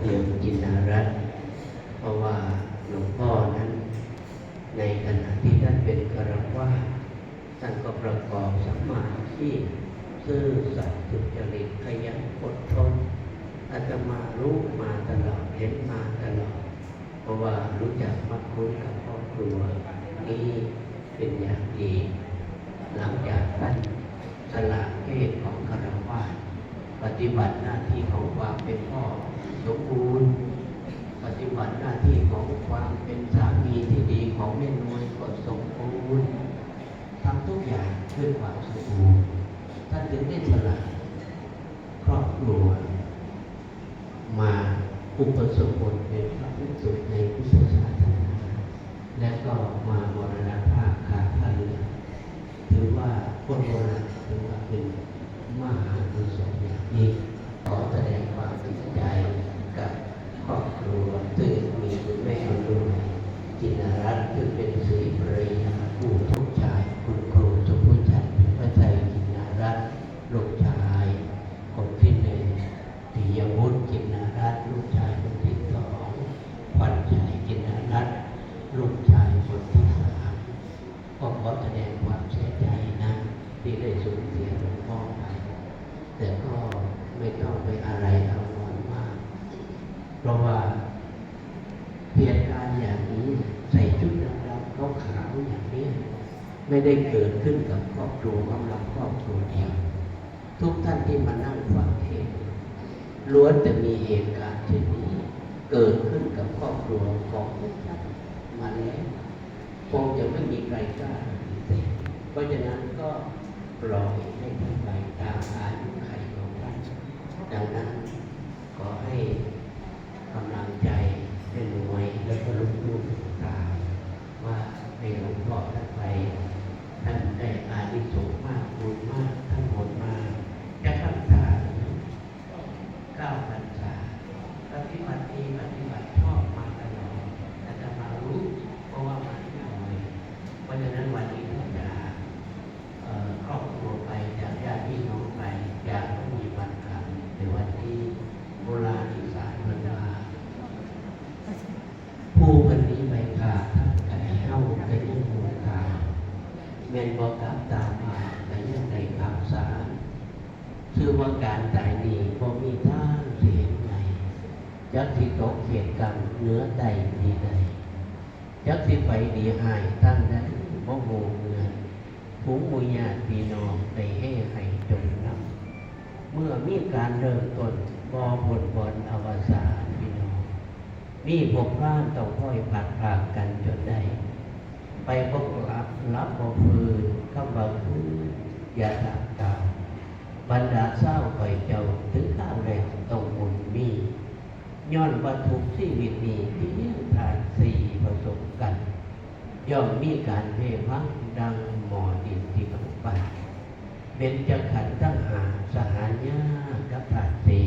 เตียมกินนารัตน์เพราะว่าหลวงพ่อนั้น ในขณะที่ท่านเป็นกรวาท่านก็ประกอบสัมมาชีพซื่อสัตย์สุจริตขยันอดทนอาตมารู้มาตลอดเห็นมาตลอด เพราะว่ารู้จักมักคุ้นกับครอบครัวนี้เป็นอย่างดี หลังจากท่านสละเพศของคารวะปฏิบัติหน้าที่ของความเป็นพ่อสมบูรณ์ ปฏิบัติหน้าที่ของความ เป็นสามีที่ดีของแม่นวยก็สมบูรณ์ทำทุกอย่างด้วยความสมบูรณ์ท่านจึงได้สละครอบครัว มาอุปสมบทเป็นพระภิกษุในพุทธศาสนาและก็มามรณภาพคาพระเรือถือว่าคนโบราณถือว่าเป็นมหากุศลอย่างยิ่งขอแสดงความเสียใจกับครอบครัวซึ่งมีคุณแม่ จินรัตน์ซึ่งเป็นศรีภรรยาผู้ทุกชายคุณครูสมพุชัยพระไทยจินรัตน์ลูกชายคนที่หนึ่งปิยวุฒิจินรัตน์ลูกชายคนที่สองขวัญชัยจินรัตน์ลูกชายคนที่สามก็ขอแสดงความเสียใจนะที่ได้สูญเสียหลวงพ่อไปแต่ก็ไม่ต้องไปอะไรเอานอนมาก เพราะว่าเหตุการณ์อย่างนี้ใส่ชุดดำๆ ขาวขาวๆอย่างนี้ ไม่ได้เกิดขึ้นกับครอบครัวของเราครอบครัวเดียวทุกท่านที่มานั่งฟังเทศน์ล้วนแต่มีเหตุการณ์เช่นนี้เกิดขึ้นกับครอบครัวของทุกท่านมาแล้วคงจะไม่มีใครกล้าปฏิเสธเพราะฉะนั้นก็ปล่อยให้ท่านไปตามอายุไขของท่านดังนั้นขอให้กำลังใจให้หน่วยแล้วก็ลูกๆตามว่าให้หลวงพ่อท่านไป ท่านได้อานิสงส์มากบุญมากทั้งหมดมาจะพรรษาเก้าพรรษาปฏิบัติดีปฏิบัติชอบมาตลอดแต่จะมารู้เพราะว่ามาที่หน่อยเพราะฉะนั้นวันนี้ท่านจะเอ่อครอบครัวไปจากญาติพี่น้องไปจากไม่มีวันกลับในวันที่โบราณอีสานบรรดา ผู้คนนี้ไปขาดท่านไก่เฮ้าไก่ยังมูกา แม่นบอกกลับตามมาไก่ยังในข่าวสารชื่อว่าการตายนี้บ่มีทางเสียงไหนจักสิตกเขียดกรรมเนื้อใดดีใดจักสิไปดีหายท่านนั้นบ่โหเงินผูงมุญญาติพี่น้องไปให้ให้จงนำเมื่อมีการเริ่มต้นบ่บนบนอวสานพี่น้องนี่พวกพระต้องค่อยผัดผากกันจนได้ ไปพบ รับรับบ่ฟืนเข้ามาพื้นอย่าตามกาวบรรดาเศร้าไปเจ้าถึงข้าวแรงต้องมุนมีย้อนวัตถุชีวิตนี้ที่เลี้ยงทานสี่ผสมกัน ย่อมมีการเพพังดังหมอดินที่มันไปเบญจขันตั้งหาสหายญากับธาตุสี่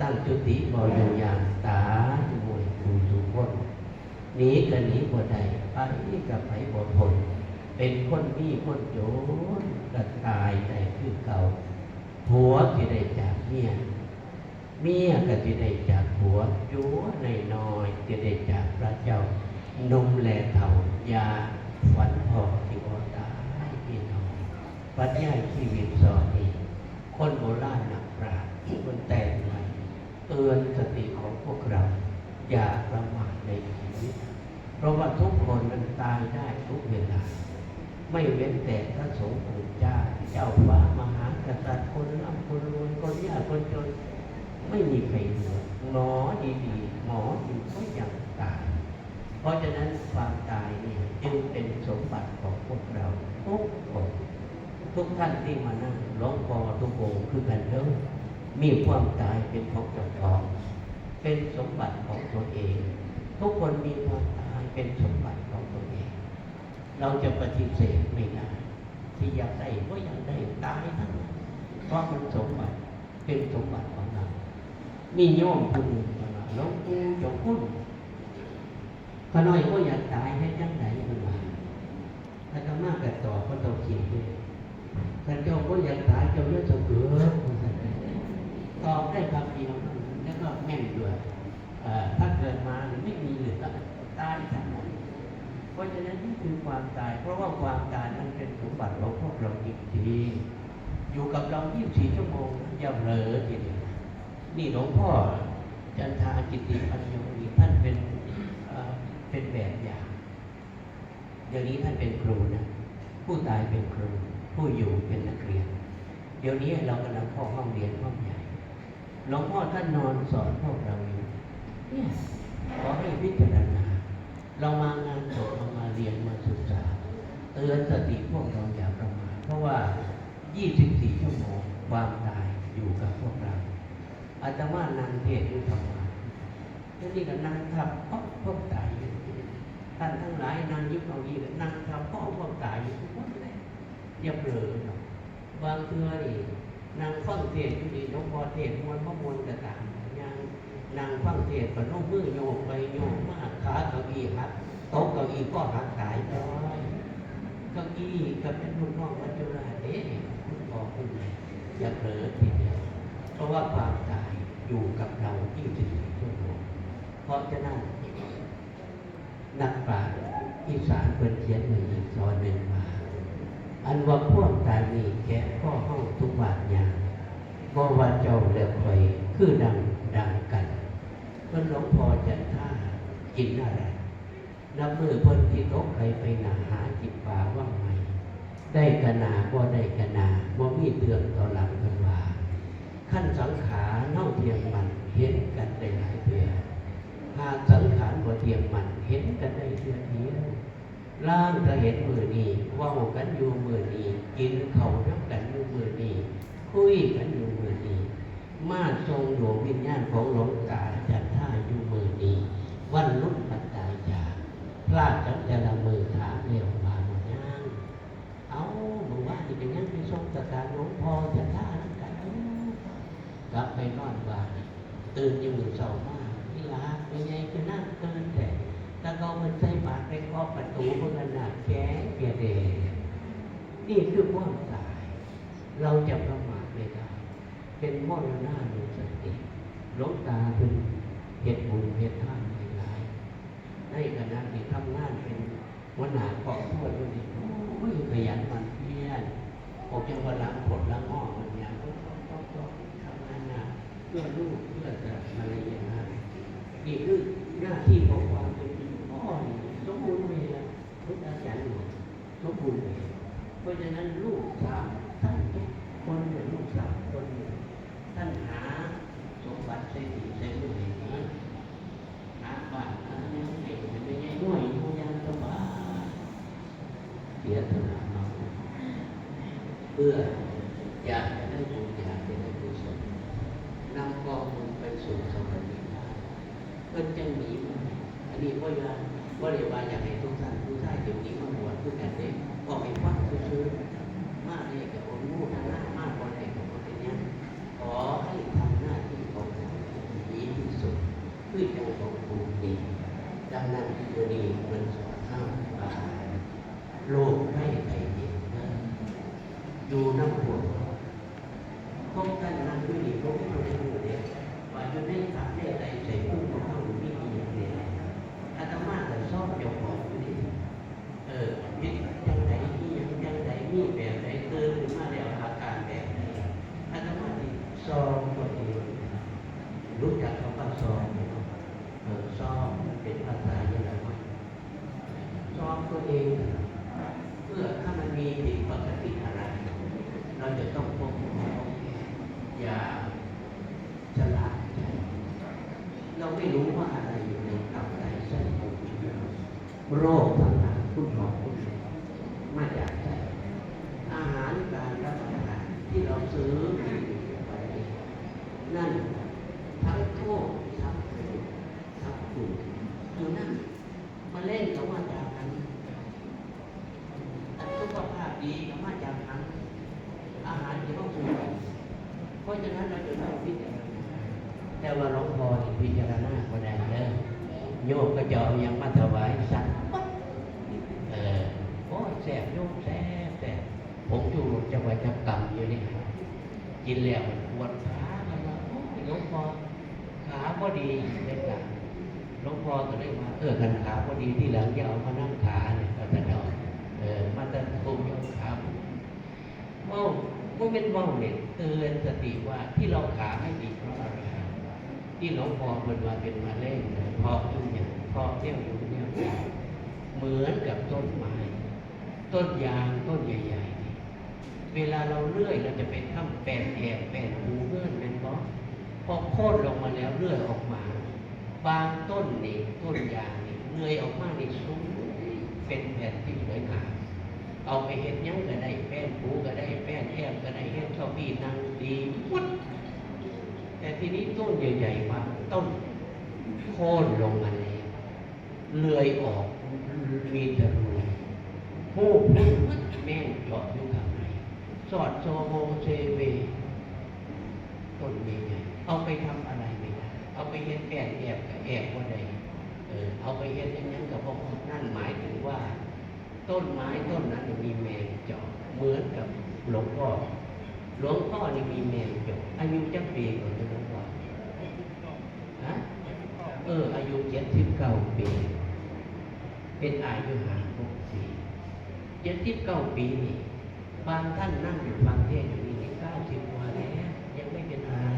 ตั้งจุติบอยู่อย่างตาจมวยดูสุคนหนีก็หนีบ่ได้ไปกับไปบ่พ้น เป็นคนมีคนโจรก็ตายได้คือเก่าผัวที่ได้จากเมียเมียก็ที่ได้จากผัวจัวในน้อยๆที่ได้จากพระเจ้านมแลเท่ายาฝันพอที่บ่ตายพี่น้องปัญญาชีวิตสอนนี่คนโบราณนักปราชญ์ที่คนแต่งไว้เตือนสติของพวกเรา อย่าประมาทในชีวิตเพราะว่าทุกคนมันตายได้ทุกเวลา ไม่เว้นแต่พระสงฆ์องค์เจ้าเจ้าฟ้ามหากษัตริย์คนร่ำคนรวยคนยากคนจน ไม่มีใครเหลือหมอดีๆหมออยู่ก็ยังตาย เพราะฉะนั้นความตายนี่จึงเป็นสมบัติของพวกเราทุกคนทุกท่านที่มานั่งร้องพอทุกองค์คือกันเด้อมีความตายเป็นของเจ้าของเป็นสมบัติของตัวเอง ทุกคนมีความตายเป็นสมบัติ เราจะปฏิเสธไม่ได้ที่อยากได้ก็อยากได้ตายทั้งนั้นเพราะมันสมบัติเป็นสมบัติของเรามีโยมคนหนึ่งมาหลวงปู่เจงพุ่นพระน้อยก็อยากตายให้จังไหนมันมาถ้าจะมากแต่ต่อก็ต้องคิดด้วยถ้านเจ้าก็อยากตายเจ้าเลือดจะเกิดตอบได้คำเดียวแล้วก็แม่นด้วยถ้าเกิดมาไม่มีเหลือตายทั้งหมด เพราะฉะนั้นนี่คือความตาย เพราะว่าความตายนั้นเป็นสมบัติของพวกเราจริงๆอยู่กับเรา 24 ชั่วโมงอย่าเผลอทีเดียวนี่หลวงพ่อจันทาจิตติปัญโยนี่ท่านเป็นเป็นแบบอย่างเดี๋ยวนี้ท่านเป็นครูนะผู้ตายเป็นครู ผู้อยู่เป็นนักเรียน เดี๋ยวนี้เรากำลังเข้าห้องเรียนห้องใหญ่หลวงพ่อท่านนอนสอนพวกเราอยู่เนี่ยขอให้พิจารณา เรามางานศพเรามาเรียนมาศึกษาเตือนสติพวกเราอย่าประมาทเพราะว่า 24 ชั่วโมงความตายอยู่กับพวกเราอาตมานางเทศน์อยู่ทำงานแล้วนี่ก็นั่งทับเพราะพวกตายอยู่ท่านทั้งหลายนางยุคเอาอีนั่งทับเพราะพวกตายอยู่ทุกคนเลยอย่าเผลอหรอบางเทื่อนี่นางฟังเทศน์อยู่ดีหลวงพอเทศน์มวนพระมวลกระตาย นางฟังเทศน์ก็ลงมือโยกไปโยกมาขาเก้าอี้หักโต๊ะเก้าอี้ก็หักตายไปเก้าอี้ก็เป็นลูกน้องมัจจุราชเอ๊ะคุณพ่อคุณแม่อย่าเผลอทีเดียวเพราะว่าความตายอยู่กับเรา24ชั่วโมงเพราะฉะนั้นนักปราชญ์อีสานเพิ่นเขียนไว้อีกตอนหนึ่งมา อันว่าพ่วกตานี่แก่ข้อห้องทุกบาทอย่างบ่ว่าเจ้าและคอยคือดังดัง พิ่นหลวงพ่อจันท่ากินอะไรนับมือเพิ่นที่ตกใครไปหนาหาจิตป่าว่างไหมได้กนาบ่ได้กนาบ่มีเตือนต่อหลังเพิ่นว่าขั้นสังขารเน่าเทียมมันเห็นกันได้หลายเถื่อหากสังขารบ่เทียมมันเห็นกันได้เถื่อเดียวร่างก็เห็นมือนี้ว่ากันอยู่มือนี้กินเขาวน้ำกันอยู่มือนี้คุยกันอยู่มือนี้ มาทรงดวงวิญญาณของหลวงตาจันท่าอยู่มือนี้ วันรุ่นปัจจายจาพลาดจับจะละมือถามเรียวมาหมดย่างเอาบอกว่าที่เป็นยังไปทรงสถานหลวงพ่อจันท่านั่นกันกลับไปนอนบ้านตื่นอยู่เสามากนี่ละเป็นไงจะนั่งตื่นแต่ถ้าเขามันใส่บาตรไปเคาะประตูเพื่อนหนักแก้เกียเดนี่คือความตาย เราจะประมาทไม่ได้ เป็นมรณะนุสติหลวงตาเป็นเหตุบุญเหตุท่านหลายในขณะที่ทำงานเป็นหัวหนาครอบครัวด้วยโอ้ยขยันมันเพี้ยรออกจากวันล้างผลล้างห้องมันอย่างก็ต้องต้องทำงานหนักเพื่อลูกเพื่อจะอะไรอย่างนั้นนี่คือหน้าที่ของความเป็นพ่อสมบูรณ์เลยนะทุกอาจารย์สมบูรณ์เลยเพราะฉะนั้นลูกสามท่านทุกคนเนี่ยลูกสามคนเนี่ยท่านหาสมบัติใส่ดีใส่มือให้ดีหาบ้านหาเงินให้เป็นไม่ใช่ด้วยอยู่อยังสบายเสียถนาเนาะ เพื่ออยากจะได้บุญอยากจะได้กุศลนำกองบุญไปสู่สวรรค์ได้เพื่อจะหนีมาอันนี้ว่อยาว่าเรียกว่าอยากให้ทุกท่านทุกท่านเดี๋ยวนี้มาบวชเพื่อกันเด้ก็ให้ฟังซื้อมากเลยกับคนมู่ทางหน้ามากคนไหนของคนนี้ขอให้ทำหน้าที่ของเราดีที่สุดเพื่อจะของภูมิดีดังนั้นวันนี้มันสอนห้ามบาโลกให้ใครเห็นนะ ดูน้ำฝนพบกันนั่งด้วยดีพบกันในหมู่เดียวว่าอยู่ในสามในใจใส่ผู้ของเขาไม่มีอย่างเดียวอาตมาแต่ชอบเจ้าของอยู่ดีเออยึดยังไงที่ยังยังไงมีแบบไหนเติมขึ้นมาแล้วอาการแบบไหนอาตมาที่ซองตัวเองรู้จักคำว่าซองไหมเนาะเออซองมันเป็นภาษาเยอรมันซองตัวเอง เพื่อถ้ามันมีผิดปกติอะไร เราจะต้องควบคุมอย่าฉลาดใจเราไม่รู้ว่าอะไรอยู่ในตับไตเส้นผม โรคต่างๆคุณหมอคุณมาจากใจอาหารการรับประทานที่เราซื้อไปนั่นทั้งโทษทั้งคุณทั้งคุณอยู่นั่นมาเล่นกับว่าจากนั้นอันสุขภาพดีก็มาจากอาหารอาหารที่ต้องสูงเพราะฉะนั้นเราจะต้องพิจารณาแต่ว่าหลวงพ่อนี่พิจารณาก็ได้เด้อโยมก็จะเอายังมาถวายสัตว์ ยแสบโยมแสบแสบผมอยู่จังหวัดจับกรรมอยู่นี่กินแล้วปวดขามันว่าโอ้ยหลวงพ่อขาพอดีเลยกันหลวงพ่อก็ได้ว่าเออขันขาพอดีที่หลังจะเอามานั่งขาเนี่ยก็จะเอาเออมาจะคุมยกขาเว่าว่าเป็นเว่าเนี่ยเตือนสติว่าที่เราขาไม่ดีเพราะอะไรที่หลวงพ่อเป็นว่าเป็นมาเล่นเนี่ยเพราะอยู่อย่างเพราะเนี่ยวอยู่เนี่ยเหมือนกับต้นไม้ ต้นยางต้นใหญ่ๆนี่เวลาเราเลื่อยเราจะไปทำแปลนแอบแปลนหูเงื่อนเป็นเพราะพอโค่นลงมาแล้วเลื่อยออกมา บางต้นนี่ต้นยางนี่เงยออกมาในสูงเป็นแผ่นที่สวยงามเอาไปเห็นยังก็ได้แป้นผูก็ได้แป้นแอบก็ได้เห็นเก้าอี้นั่งดีหมดแต่ทีนี้ต้นใหญ่ๆบางต้นโค่นลงมาแล้วเลื่อยออกมีแต่รู ผู้พูดแม่งจาะอยู่ข้างในสอดโซโมเซเวต้นใหญ่ๆเอาไปทำอะไรไม่ได้เอาไปเฮ็ดแป้นแอบกับแอบว่าใดเออเอาไปเฮ็ดอย่างนั้นกับพวกนั่นหมายถึงว่า ต้นไม้ต้นนั้นมีแมงจาะเหมือนกับหลวงพ่อหลวงพ่อนี่มีแมงจาะอายุจักปีก่อนจะหลวงพ่อฮะเอออายุเจ็ดสิบเก้าปี เป็นอายุหาหก เจ็ดสิบเก้าปีนี่บางท่านนั่งอยู่ฟังเทศอยู่นี่เก้าสิบกว่าแล้วยังไม่เป็นอะไร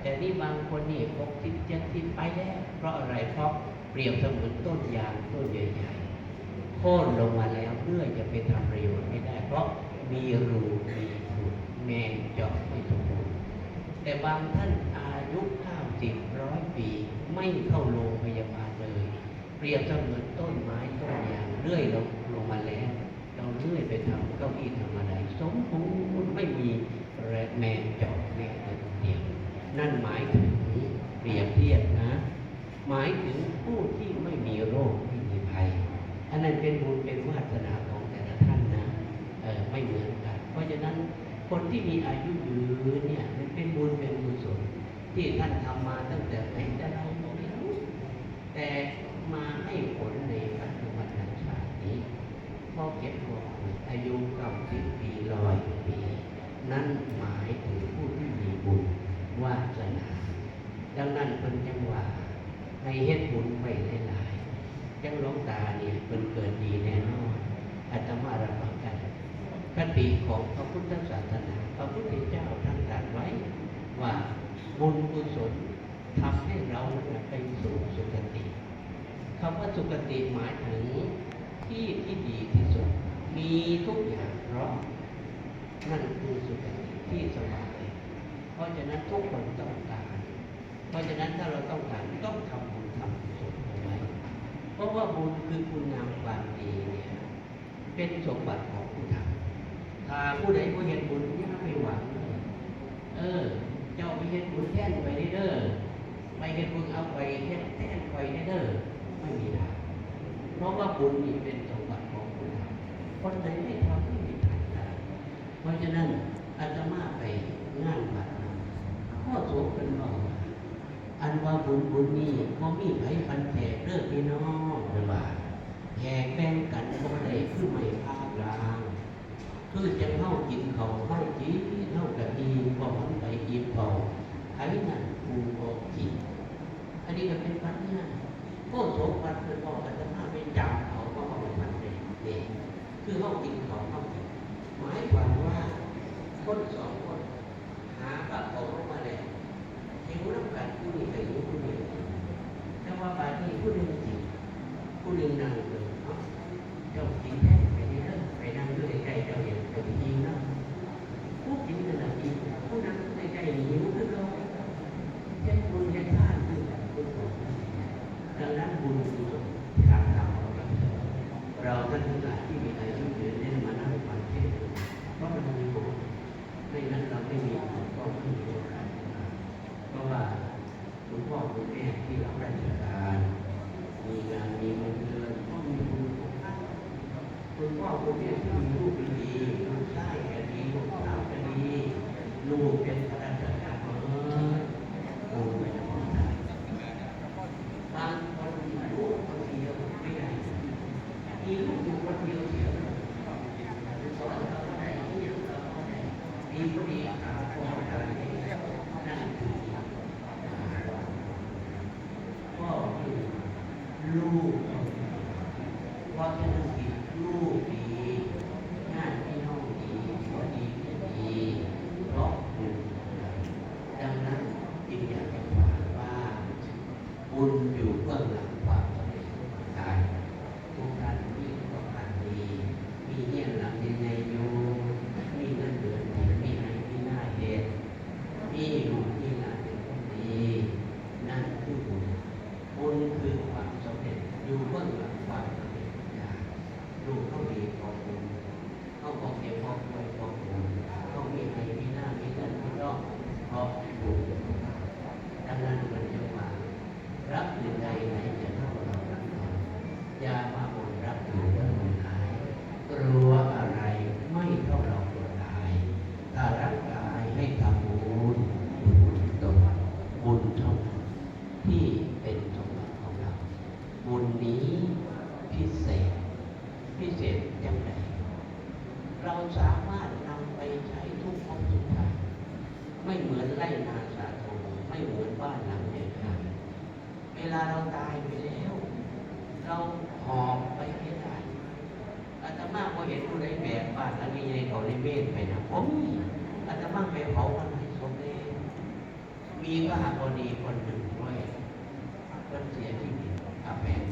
แต่นี่บางคนนี่หกสิบเจ็ดสิบไปแล้ว เพราะอะไรเพราะเปรียบเสมือนต้นยางต้นใหญ่ๆโค่นลงมาแล้วเพื่อจะไปทำประโยชน์ไม่ได้ เพราะมีรูมีฝุ่นแมงเจาะไม่สมบูรณ์แต่บางท่านอายุข้าสิบร้อยปี ไม่เข้าโรงพยาบาลเลย เปรียบเสมือนต้นไม้ต้นยางเลื่อยลง เลื่อยไปทำเก้าอี้ทำอะไรสมบูรณ์ไม่มีแรงแมงเจาะแม้แต่เดียวนั่นหมายถึงเปรียบเทียบนะ หมายถึงผู้ที่ไม่มีโรคไม่มีภัย อันนั้นเป็นบุญเป็นวาสนาของแต่ละท่านนะเออไม่เหมือนกัน เพราะฉะนั้นคนที่มีอายุยืนเนี่ยมันเป็นบุญเป็นกุศลที่ท่านทำมาตั้งแต่ไหนแต่เราไม่รู้แต่มาให้ผลในปัจจุบันชาตินี้พอเก็บ อายุเก้าสิบปีร้อยปี นั่นหมายถึงผู้ที่มีบุญวาสนาดังนั้นเป็นจังหวะให้เฮ็ดบุญไปหลายๆจังหลวงตาเนี่ยเป็นเกิดดีแน่นอนอาตมารับประกันคติของพระพุทธศาสนาพระพุทธเจ้าท่านตรัสไว้ว่าบุญกุศลทำให้เราไปสู่สุคติคำว่าสุคติหมายถึงที่ที่ดีที่สุด มีทุกอย่างพร้อมนั่นคือสุคติที่สบายเพราะฉะนั้นทุกคนต้องการ เพราะฉะนั้นถ้าเราต้องการต้องทำบุญทำกุศลเอาไว้ เพราะว่าบุญคือคุณงามความดีเนี่ยเป็นสมบัติของผู้ทำถ้าผู้ใดผู้เห็นบุญเนี่ยไม่หวังเออ เจ้าไปเห็นบุญแท่นไปเด้อไปเห็นบุญเอาไปเห็นแท่นไปเด้อไม่มีทางเพราะว่าบุญนี่เป็นสมบัติ คนไหนไม่ทำไม่มีทางได้เพราะฉะนั้นอาตมาไปงานวัดข้อโสเป็นว่าอันว่าบุญบุญนี่เขามีไผฟันแผลเลิกพี่น้องหรือว่าแห่แบ่งกันบ่ได้คือไม่ภาคลางคือจะเข้ากินเขาเข้าจีเข้ากะอีพอมันไปอิ่มพอไอ้นั่นกูก็กินอันนี้ก็เป็นปัญญาโอ้โสปันคือออาตมาไปจับเขาก็เอาไปพันเด็กเด็ก คือเข้ากินขาเข้ากินหมายความว่าคนสองคนหาปากเขาลงมาแล้วหิวน้ำกันผู้นี้ก็หิวผู้นี้แต่ว่าบาดนี้ผู้หนึ่งจิตผู้หนึ่งนั่งเลยเนาะเจ้ากินแท้ไปนี่เด้อไปนั่งด้วยใกล้เจ้าเห็นเจ้ายิงนะผู้กินนั่นแหละกินผู้นั่งใกล้ๆหิวคือเขาเฮ็ดบุญเฮ็ดทานคือกันบุญของดังนั้นบุญกุศลทางธรรมของเราเราท่านทั้งหลายที่มีอายุยืนได้มานั่งฟังเทศน์ เพราะมันมีบุญไม่งั้นเราไม่มีบุญก็ไม่มีโอกาสเพราะว่า คุณแม่ที่รับราชการมีงานมีเงินเดือนต้องมีคุณของท่านคุณพ่อคุณแม่ที่มีลูกดีๆลูกชายก็ดีลูกสาวก็ดีลูกเป็นอะไรเออบุญไม่ต้องได้บางคนมีลูกคนเดียวไม่ได้มีลูกอยู่คนเดียวเสีย สอนเราได้ที่เราได้ดีก็ดีอาพอกันนั่นคือก็คือ บุญอยู่เบื้องหลังความสำเร็จทุกประการทุกท่านมีประการดี มีเยี่ยงหลังยังไงอยู่มีเงินเดือนดีมีให้มีหน้าเหตุ มีลูกมีหลานเป็นคนดีนั่นคือบุญบุญคือความสำเร็จอยู่เบื้องหลังความสำเร็จทุกอย่างลูก ต้องดีพอบุญต้องพอเก็บพอควยพอบุญต้องมีให้มีหน้ามีเงินมีรอบเพราะบุญดังนั้นมันจะมา รับหรือใดไหนจะเท่าเรารับเราอย่ามาบ่นรับอยู่เรื่องมันหายกลัวอะไรไม่เท่าเรากลัวตายถ้ารักกายให้ทำบุญบุญตนบุญเท่านั้นที่เป็นสมบัติของเราบุญนี้ พิเศษอย่างไรเราสามารถนำไปใช้ทุกภพทุกชาติไม่เหมือนไร่นาสาโทไม่เหมือนบ้านหลังใหญ่เวลาเราตายไปแล้ว เราหอบไปไม่ได้อาตมาพอเห็นผู้ใดแบกบ้านแล้วมีใหญ่เขาในเมฆไปนะผมอาตมาไปเผามันให้สมเด็จมีพระหาบดีคนหนึ่งด้วยคนเสียชีวิตอาแปลง